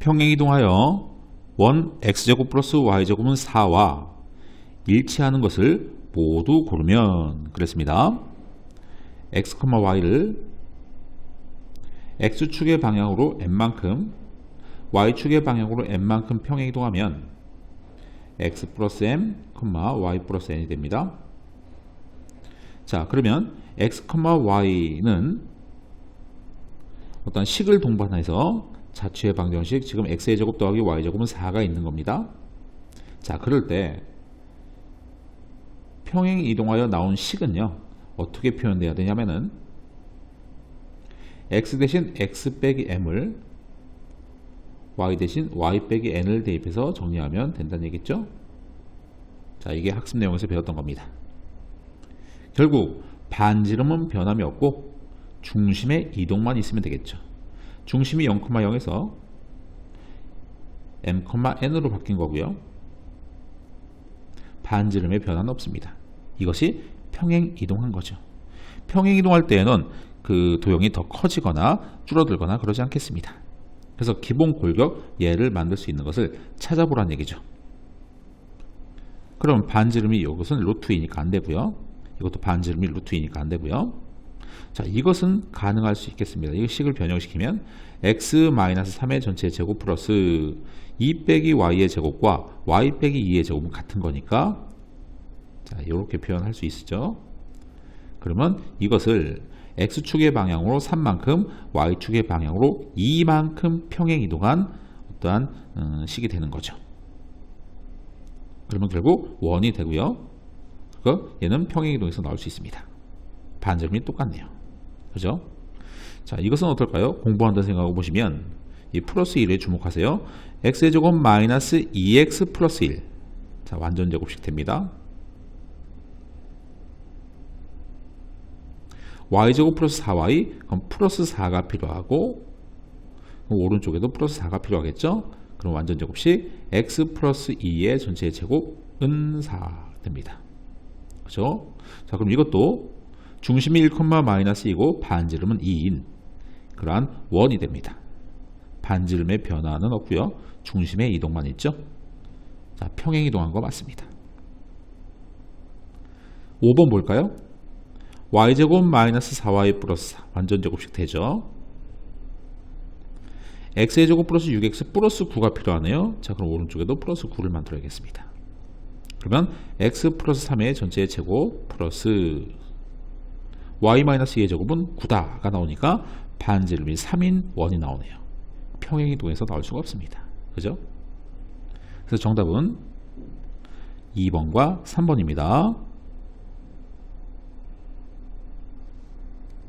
평행이동하여 원 x제곱 플러스 y제곱은 4와 일치하는 것을 모두 고르면 그랬습니다. x, y를 x축의 방향으로 n만큼 y축의 방향으로 n만큼 평행이동하면 x 플러스 m, y 플러스 n이 됩니다. 자 그러면 x, y는 어떤 식을 동반해서 자취의 방정식 지금 x의 제곱 더하기 y 제곱은 4가 있는 겁니다. 자 그럴 때 평행 이동하여 나온 식은요 어떻게 표현돼야 되냐면은 x 대신 x 빼기 m을 y 대신 y 빼기 n을 대입해서 정리하면 된다는 얘기죠. 자 이게 학습 내용에서 배웠던 겁니다. 결국 반지름은 변함이 없고 중심의 이동만 있으면 되겠죠. 중심이 0,0에서 m, n으로 바뀐 거고요. 반지름의 변화는 없습니다. 이것이 평행 이동한 거죠. 평행 이동할 때에는 그 도형이 더 커지거나 줄어들거나 그러지 않겠습니다. 그래서 기본 골격 예를 만들 수 있는 것을 찾아보라는 얘기죠. 그럼 반지름이 이것은 루트 이니까 안 되고요. 이것도 반지름이 루트 이니까 안 되고요. 자, 이것은 가능할 수 있겠습니다. 이 식을 변형시키면 x-3의 전체 제곱 플러스 2 빼기 y의 제곱과 y 빼기 2의 제곱은 같은 거니까 자, 이렇게 표현할 수 있죠. 그러면 이것을 x축의 방향으로 3만큼 y축의 방향으로 2만큼 평행 이동한 어떠한 음, 식이 되는 거죠. 그러면 결국 원이 되고요. 그 얘는 평행 이동에서 나올 수 있습니다. 반지름이 똑같네요. 그죠? 자, 이것은 어떨까요? 공부한다 생각하고 보시면 이 플러스 1에 주목하세요. x의 제곱 마이너스 2x 플러스 1. 자, 완전 제곱식 됩니다. y제곱 플러스 4y 그럼 플러스 4가 필요하고 오른쪽에도 플러스 4가 필요하겠죠? 그럼 완전 제곱식 x 플러스 2의 전체 제곱은 4 됩니다. 그죠? 자, 그럼 이것도 중심이 1, 마이너스 2고 반지름은 2인 그러한 원이 됩니다. 반지름의 변화는 없고요. 중심의 이동만 있죠. 자, 평행 이동한 거 맞습니다. 5번 볼까요? y제곱 마이너스 4y 플러스 4 완전 제곱식 되죠. x의 제곱 플러스 6x 플러스 9가 필요하네요. 자 그럼 오른쪽에도 플러스 9를 만들어야겠습니다. 그러면 x 플러스 3의 전체의 제곱 플러스 y 마이너스 2의 제곱은 9다가 나오니까 반지름이 3인 원이 나오네요. 평행이동에서 나올 수가 없습니다. 그죠? 그래서 정답은 2번과 3번입니다.